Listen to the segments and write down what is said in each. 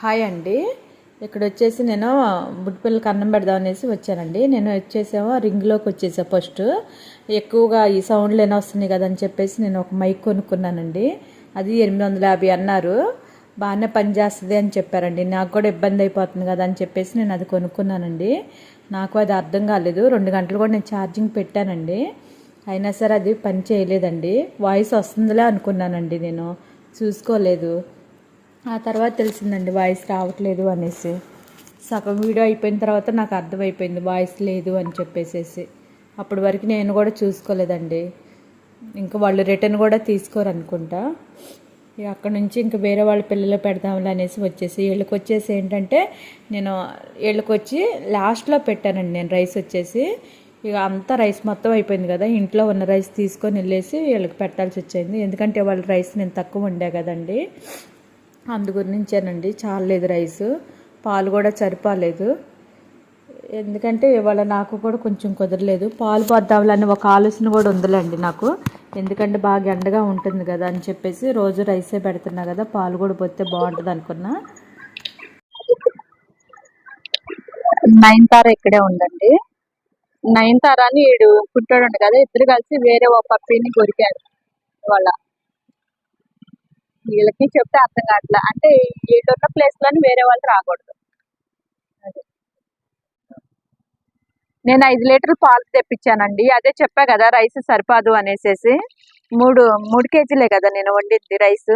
Hi అండి. ఇక్కడ వచ్చేసి నేను బుడ్డిపిల్లకి అన్నం పెడదాం అనేసి వచ్చానండి. నేను వచ్చేసేమో రింగ్లోకి వచ్చేసా ఫస్ట్. ఎక్కువగా ఈ సౌండ్లు ఏమైనా వస్తున్నాయి కదా అని చెప్పేసి నేను ఒక మైక్ కొనుక్కున్నానండి. అది ఎనిమిది వందల యాభై అన్నారు. బాగానే పనిచేస్తుంది అని చెప్పారండి. నాకు కూడా ఇబ్బంది అయిపోతుంది కదా అని చెప్పేసి నేను అది కొనుక్కున్నానండి. నాకు అది అర్థం కాలేదు. రెండు గంటలు కూడా నేను ఛార్జింగ్ పెట్టానండి. అయినా సరే అది పని చేయలేదండి. వాయిస్ వస్తుందిలే అనుకున్నానండి నేను. చూసుకోలేదు. ఆ తర్వాత తెలిసిందండి వాయిస్ రావట్లేదు అనేసి. సగం వీడియో అయిపోయిన తర్వాత నాకు అర్థమైపోయింది వాయిస్ లేదు అని చెప్పేసేసి. అప్పటి వరకు నేను కూడా చూసుకోలేదండి. ఇంకా వాళ్ళు రిటర్న్ కూడా తీసుకోరు అనుకుంటా. ఇక అక్కడ నుంచి ఇంకా వేరే వాళ్ళ పిల్లలు పెడదాంలే అనేసి వచ్చేసి. వీళ్ళకి వచ్చేసి ఏంటంటే నేను వీళ్ళకి వచ్చి లాస్ట్లో పెట్టానండి నేను రైస్ వచ్చేసి. ఇక అంతా రైస్ మొత్తం అయిపోయింది కదా ఇంట్లో ఉన్న రైస్ తీసుకొని వెళ్ళేసి వీళ్ళకి పెట్టాల్సి వచ్చింది ఎందుకంటే వాళ్ళ రైస్ నేను తక్కువ ఉండే కదండి. అందు గురించేనండి చాలేదు రైస్. పాలు కూడా సరిపోలేదు. ఎందుకంటే ఇవాళ నాకు కూడా కొంచెం కుదరలేదు. పాలు పోద్దాంలని ఒక ఆలోచన కూడా ఉందిలేండి నాకు. ఎందుకంటే బాగా ఎండగా ఉంటుంది కదా అని చెప్పేసి రోజు రైసే పెడుతున్నా కదా పాలు కూడా పోతే బాగుంటుంది అనుకున్నా. నయనతార ఇక్కడే ఉందండి నయనతార అని వీడు పుట్టాడు కదా ఇద్దరు కలిసి వేరే ఒక పప్పిని కొరికారు వాళ్ళ వీళ్ళకి చెప్తే అర్థం కావట్లే. అంటే వీళ్ళున్న ప్లేస్లోని వేరే వాళ్ళు రాకూడదు. అది. నేను ఐదు లీటర్లు పాలు తెప్పించానండి. అదే చెప్పా కదా రైస్ సరిపోదు అనేసేసి. మూడు మూడు కేజీలే కదా నేను వండింది రైస్.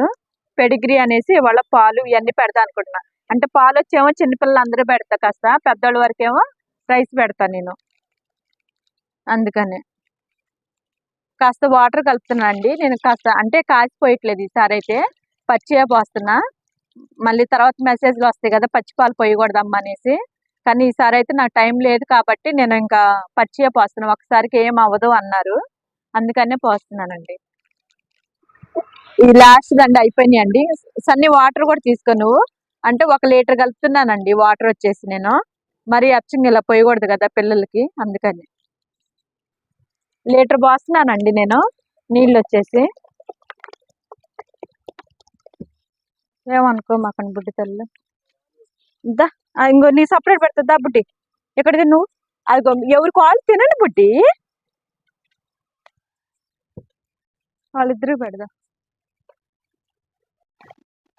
పెడిగ్రీ అనేసి వాళ్ళ పాలు ఇవన్నీ పెడతా అనుకుంటున్నా. అంటే పాలు వచ్చేమో చిన్నపిల్లలు అందరూ పెడతా కాస్త పెద్దవాళ్ళ వరకేమో రైస్ పెడతా నేను. అందుకని. కాస్త వాటర్ కలుపుతున్నా అండి నేను కాస్త అంటే కాసిపోయట్లేదు ఈసారి అయితే పచ్చిగా పోస్తున్నా. మళ్ళీ తర్వాత మెసేజ్లు వస్తాయి కదా పచ్చి పాలు పోయకూడదమ్మా అనేసి. కానీ ఈసారి అయితే నాకు టైం లేదు కాబట్టి నేను ఇంకా పచ్చిగా పోస్తున్నాను ఒకసారికి ఏం అవ్వదు అన్నారు. అందుకనే పోస్తున్నానండి. ఈ లాస్ట్ దండి అయిపోయినాయండి. సన్ని వాటర్ కూడా తీసుకో నువ్వు. అంటే ఒక లీటర్ కలుపుతున్నానండి. వాటర్ వచ్చేసి నేను. మరి అచ్చంగా ఇలా పోయకూడదు కదా పిల్లలకి. అందుకని. లీటర్ పోస్తున్నానండి నేను. నీళ్ళు వచ్చేసి. ఏమనుకో మాకండి బుడ్డి తల్లి. దా ఇంకో నీ సపరేట్ పెడుతుందా బుడ్డి. ఎక్కడికి నువ్వు అది ఎవరి కాల్ తినండి బుడ్డి. వాళ్ళిద్దరూ పెడదా.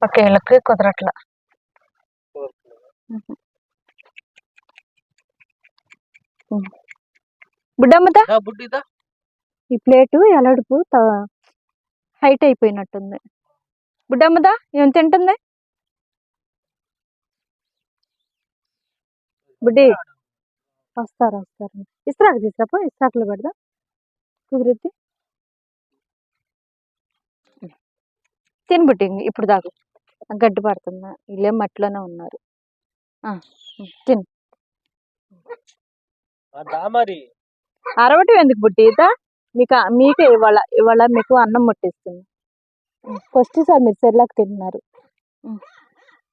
ఓకే వీళ్ళకి కుదరట్లా. బుడ్డమ్మదా ఈ ప్లేటు ఎలడుపు హైట్ అయిపోయినట్టుంది. బుడ్డమ్మదా? ఏం తింటుంది? బుడ్డి. వస్తారు వస్తారు? ఇస్త్రాకు తీసుకురాపో ఇస్త్రాకులో పెడదా? కుదిరిద్ది. తిని బుడ్డి ఇంక ఇప్పుడు దాకు గడ్డి పడుతుందా వీళ్ళేం మట్టిలోనే ఉన్నారు. తిను. అరవటం ఎందుకు దా మీకు మీకే ఇవాళ ఇవాళ మీకు అన్నం ముట్టిస్తుంది. ఫస్ట్ సార్ మీరు సెర్లాక్ తింటున్నారు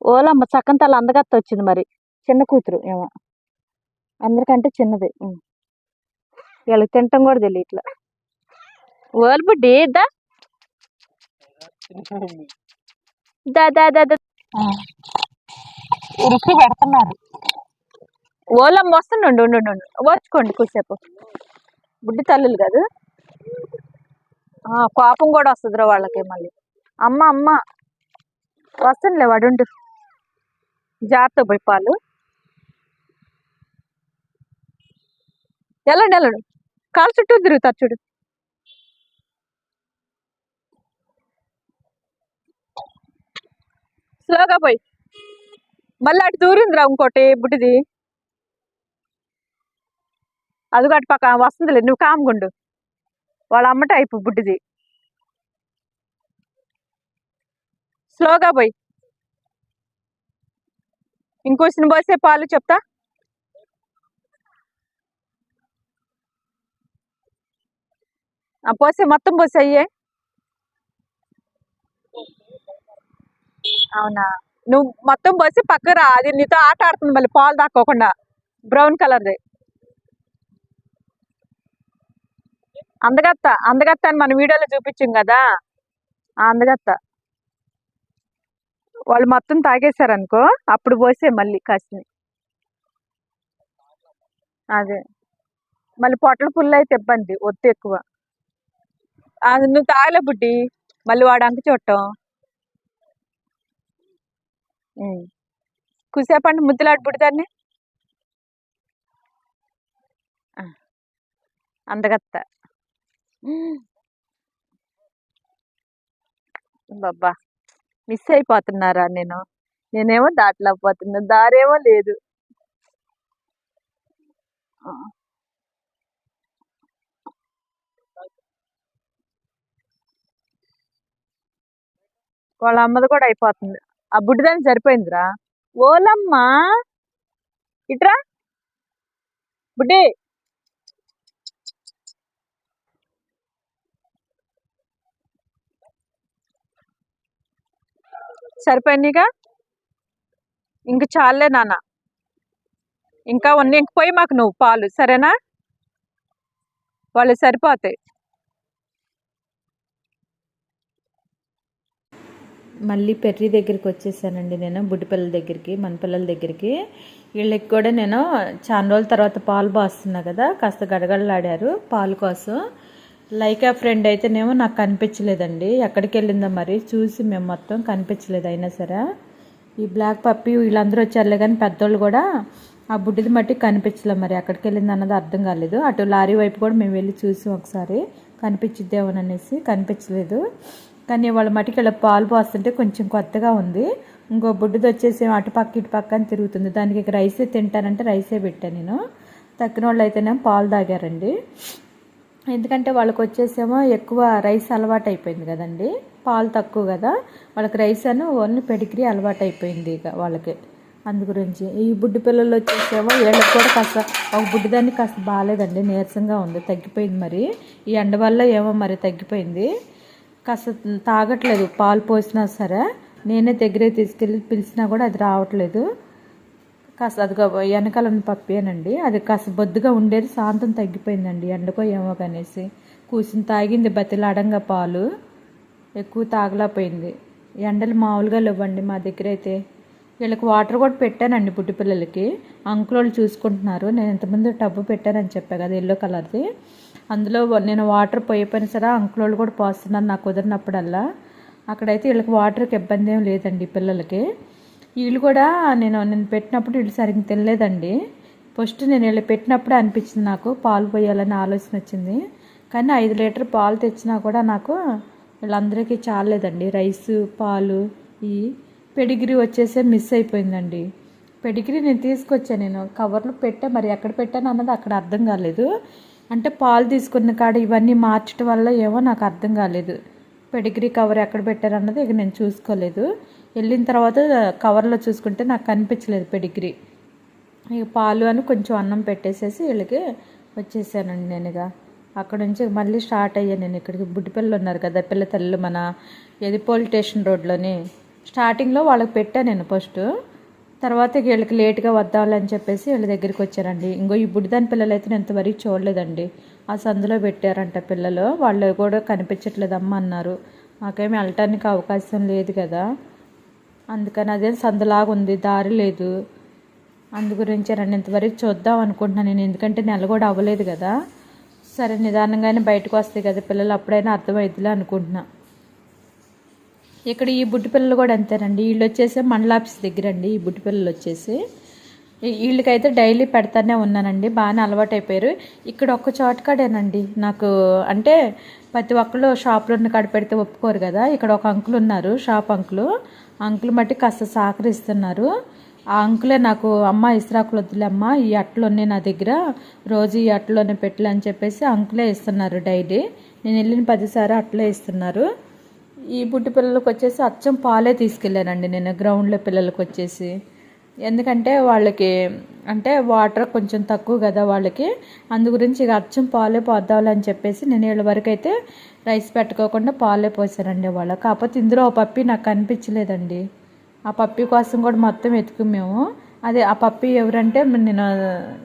ఓలమ్మ చక్కన అందగత్త వచ్చింది మరి. చిన్న కూతురు ఏమో. అందరికంటే చిన్నది. వీళ్ళకి తినటం కూడా తెలియట్లా ఓలు బుడ్డి దా. దా దా దా దా. పెడుతున్నారు. ఓలమ్మ వస్తుండండి ఉండు ఉండు, ఉండు. వచ్చుకోండి కూసేపు బుడ్డి తల్లులు కాదు. కోపం కూడా వస్తుందిరా వాళ్ళకి మళ్ళీ. అమ్మ అమ్మ. వస్తుందిలే వాడుండు జాగ్రత్త పోయి పాలు. వెళ్ళండి వెళ్ళండి కాలు చుట్టూ తిరుగుతారు చూడు. స్లోగా పోయి. మళ్ళీ అటు దూరిందిరా ఇంకోటి బుడ్డిది. అది అటు పక్క వస్తుందిలే నువ్వు కామ్గుండు వాళ్ళ అమ్మ టైపు బుడ్డిది. స్లోగా పోయి. ఇంకోసిన పోసే పాలు చెప్తా. ఆ పోసే మొత్తం పోసే అయ్యే. అవునా? నువ్వు మొత్తం పోసి పక్కరా అది నీతో ఆట ఆడుతుంది మళ్ళీ పాలు దాక్కోకుండా. బ్రౌన్ కలర్ది. అందగత్త అందగత్త అని మన వీడియోలో చూపించాం కదా? అందగత్త. వాళ్ళు మొత్తం తాగేశారు అనుకో అప్పుడు పోసే మళ్ళీ కాసిని. అదే. మళ్ళీ పొట్టలు పుల్ల అయితే ఇబ్బంది ఒత్తు ఎక్కువ. అది నువ్వు తాగలే బుడ్డి మళ్ళీ వాడు అంక చూడటం. కుసేపండి ముద్దులాడి బుడ్డి అందగత్త. బాబా మిస్ అయిపోతున్నారా నేను? నేనేమో దాటలేకపోతున్నా దారేమో లేదు. వాళ్ళ అమ్మది కూడా అయిపోతుంది. ఆ బుడ్డిదాన్ని సరిపోయిందిరా. ఓలమ్మా! ఇట్రా! బుడ్డి! సరిపోయినాయిగా? ఇంక చాలే నాన్న. ఇంకా ఉన్న ఇంక పోయి మాకు నువ్వు పాలు సరేనా? వాళ్ళు సరిపోతాయి. మళ్ళీ పెర్రి దగ్గరికి వచ్చేసానండి నేను బుడ్డిపిల్లల దగ్గరికి మన పిల్లల దగ్గరికి. వీళ్ళకి కూడా నేను చాలా రోజుల తర్వాత పాలు బాస్తున్నా కదా కాస్త గడగడలాడారు పాలు కోసం. లైకా ఫ్రెండ్ అయితేనేమో నాకు కనిపించలేదండి. ఎక్కడికి వెళ్ళిందో మరి చూసి మేము మొత్తం కనిపించలేదు అయినా సరే. ఈ బ్లాక్ పప్పి వీళ్ళందరూ వచ్చారులే కానీ పెద్దోళ్ళు కూడా ఆ బుడ్డిది మట్టి కనిపించలేదు మరి ఎక్కడికి వెళ్ళింది అన్నది అర్థం కాలేదు. అటు లారీ వైపు కూడా మేము వెళ్ళి చూసి ఒకసారి. కనిపించిద్దేమోననేసి కనిపించలేదు. కానీ వాళ్ళ మట్టికి ఇలా పాలు పోస్తుంటే కొంచెం కొత్తగా ఉంది. ఇంకో బుడ్డిది వచ్చేసి అటు పక్క ఇటు పక్క అని తిరుగుతుంది. దానికి రైసే తింటానంటే రైసే పెట్టాను నేను. తక్కిన వాళ్ళు అయితేనేమో పాలు తాగారండి. ఎందుకంటే వాళ్ళకి వచ్చేసేమో ఎక్కువ రైస్ అలవాటు అయిపోయింది కదండి. పాలు తక్కువ కదా. వాళ్ళకి రైస్ అని ఓన్లీ పెడిగ్రీ అలవాటు అయిపోయింది ఇక వాళ్ళకి. అందు గురించి ఈ బుడ్డి పిల్లలు వచ్చేసేమో వీళ్ళకి కూడా కాస్త ఒక బుడ్డిదాన్ని కాస్త బాగాలేదండి. నీరసంగా ఉంది. తగ్గిపోయింది మరి. ఈ ఎండ వల్ల ఏమో మరి తగ్గిపోయింది. కాస్త తాగట్లేదు. పాలు పోసినా సరే. నేనే దగ్గరే తీసుకెళ్ళి పిలిచినా కూడా అది రావట్లేదు. కాస్త అది వెనకాల ఉన్న పప్పేనండి అది కాస్త బొద్దుగా ఉండేది శాంతం తగ్గిపోయిందండి. ఎండకో ఏమో కనేసి. కూర్చుని తాగింది బతిలాడంగా పాలు. ఎక్కువ తాగలేకపోయింది. ఎండలు మామూలుగా లేవండి మా దగ్గర అయితే వీళ్ళకి వాటర్ కూడా పెట్టానండి పుట్టి పిల్లలకి. అంకులోళ్ళు చూసుకుంటున్నారు. నేను ఇంతకుముందు టబ్బు పెట్టానని చెప్పా కదా ఎల్లో కలర్ది. అందులో నేను వాటర్ పోయిపోయిన సరే అంకులోళ్ళు కూడా పోస్తున్నారు నాకు కుదిరినప్పుడల్లా. అక్కడైతే వీళ్ళకి వాటర్కి ఇబ్బంది ఏం లేదండి పిల్లలకి. వీళ్ళు కూడా నేను నేను పెట్టినప్పుడు వీళ్ళు సరిగ్గా తినలేదండి ఫస్ట్ నేను వీళ్ళు పెట్టినప్పుడే అనిపించింది నాకు పాలు పోయాలని ఆలోచన వచ్చింది. కానీ ఐదు లీటర్ పాలు తెచ్చినా కూడా నాకు వీళ్ళందరికీ చాలేదండి రైస్ పాలు ఈ పెడిగిరి వచ్చేసే మిస్ అయిపోయిందండి. పెడిగిరి నేను తీసుకొచ్చాను నేను కవర్లో పెట్టా మరి ఎక్కడ పెట్టాను అన్నది అక్కడ అర్థం కాలేదు. అంటే పాలు తీసుకున్న కాడ ఇవన్నీ మార్చడం వల్ల ఏమో నాకు అర్థం కాలేదు. పెడిగ్రీ కవర్ ఎక్కడ పెట్టారు అన్నది ఇక నేను చూసుకోలేదు. వెళ్ళిన తర్వాత కవర్లో చూసుకుంటే నాకు కనిపించలేదు పెడిగ్రీ. ఇక పాలు అని కొంచెం అన్నం పెట్టేసేసి వీళ్ళకి వచ్చేసానండి నేనుగా అక్కడ నుంచి మళ్ళీ స్టార్ట్ అయ్యాను నేను ఇక్కడికి. బుడ్డిపిల్లలు ఉన్నారు కదా పిల్ల తల్లు మన ఎది పోలీస్ స్టేషన్ రోడ్లోని. స్టార్టింగ్లో వాళ్ళకి పెట్టాను నేను ఫస్ట్. తర్వాత వీళ్ళకి లేట్గా వద్దాలని చెప్పేసి వీళ్ళ దగ్గరికి వచ్చారండి. ఇంకో ఈ దాని పిల్లలు అయితే నేను ఇంతవరకు చూడలేదండి. ఆ సందులో పెట్టారంట పిల్లలు. వాళ్ళు కూడా కనిపించట్లేదమ్మా అన్నారు. మాకేమి వెళ్ళటానికి అవకాశం లేదు కదా. అందుకని అదే సందులాగా ఉంది దారి లేదు. అందు గురించి రండి ఇంతవరకు చూద్దాం అనుకుంటున్నాను నేను. ఎందుకంటే నెల కూడా అవ్వలేదు కదా. సరే నిదానంగానే బయటకు వస్తాయి కదా పిల్లలు. అప్పుడైనా అర్థమైద్దిలే అనుకుంటున్నాను ఇక్కడ ఈ బుడ్డి పిల్లలు కూడా అంతేనండి. వీళ్ళు వచ్చేసి మండల ఆఫీస్ దగ్గర అండి ఈ బుడ్డి పిల్లలు వచ్చేసి. వీళ్ళకైతే డైలీ పెడతానే ఉన్నానండి. బాగానే అలవాటు అయిపోయారు ఇక్కడ ఒక్క చోట కాడేనండి నాకు అంటే ప్రతి ఒక్కళ్ళు షాప్లో ఉన్న కాడ పెడితే ఒప్పుకోరు కదా. ఇక్కడ ఒక అంకుల్ ఉన్నారు షాప్ అంకులు. అంకుల్ మట్టి కాస్త సహకరిస్తున్నారు. ఆ అంకులే నాకు అమ్మ ఇస్రాకులు వద్దులే అమ్మ ఈ అట్లు ఉన్నాయి నా దగ్గర. రోజు ఈ అట్లోనే పెట్టలే అని చెప్పేసి అంకులే ఇస్తున్నారు డైలీ. నేను వెళ్ళిన పదిసారి అట్లే ఇస్తున్నారు. ఈ బుడ్డి పిల్లలకు వచ్చేసి అచ్చం పాలే తీసుకెళ్ళానండి నేను గ్రౌండ్లో పిల్లలకు వచ్చేసి. ఎందుకంటే వాళ్ళకి అంటే వాటర్ కొంచెం తక్కువ కదా వాళ్ళకి. అందు గురించి ఇక అచ్చం పాలే పోద్దామని చెప్పేసి నేను వీళ్ళ వరకు అయితే రైస్ పెట్టుకోకుండా పాలే పోసానండి వాళ్ళ కాకపోతే ఇందులో ఆ పప్పి నాకు కనిపించలేదండి. ఆ పప్పి కోసం కూడా మొత్తం వెతుకు మేము. అదే ఆ పప్పి ఎవరంటే నేను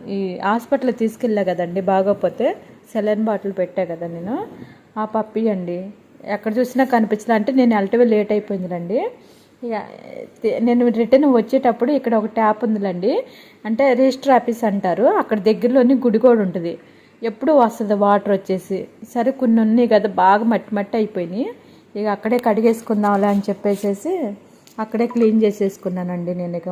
ఈ హాస్పిటల్ తీసుకెళ్ళా కదండి బాగోపోతే సెలైన్ బాటిల్ పెట్టా కదా నేను. ఆ పప్పి అండి. ఎక్కడ చూసినా కనిపించలే. అంటే నేను వెళ్ళటమే లేట్ అయిపోయిందిలండి. ఇక నేను రిటర్న్ వచ్చేటప్పుడు ఇక్కడ ఒక ట్యాప్ ఉందిలండి. అంటే రిజిస్టర్ ఆఫీస్ అంటారు. అక్కడ దగ్గరలోని గుడి కూడా ఉంటుంది. ఎప్పుడు వస్తుంది వాటర్ వచ్చేసి. సరే కొన్ని ఉన్నాయి కదా బాగా మట్టి మట్టి అయిపోయినాయి. ఇక అక్కడే కడిగేసుకుందాంలే అని చెప్పేసేసి అక్కడే క్లీన్ చేసేసుకున్నానండి నేను ఇక.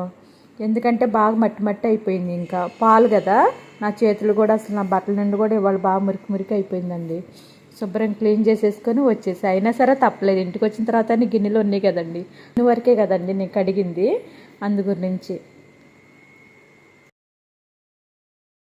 ఎందుకంటే బాగా మట్టి మట్టి అయిపోయింది ఇంకా. పాలు కదా నా చేతులు కూడా అసలు నా బట్టల నుండి కూడా ఇవాళ బాగా మురికి మురికి అయిపోయిందండి. శుభ్రం క్లీన్ చేసేసుకొని వచ్చేసి. అయినా సరే తప్పలేదు. ఇంటికి వచ్చిన తర్వాత గిన్నెలు ఉన్నాయి కదండి. ఇన్ని వరకే కదండి నేను కడిగింది. అందు గురించి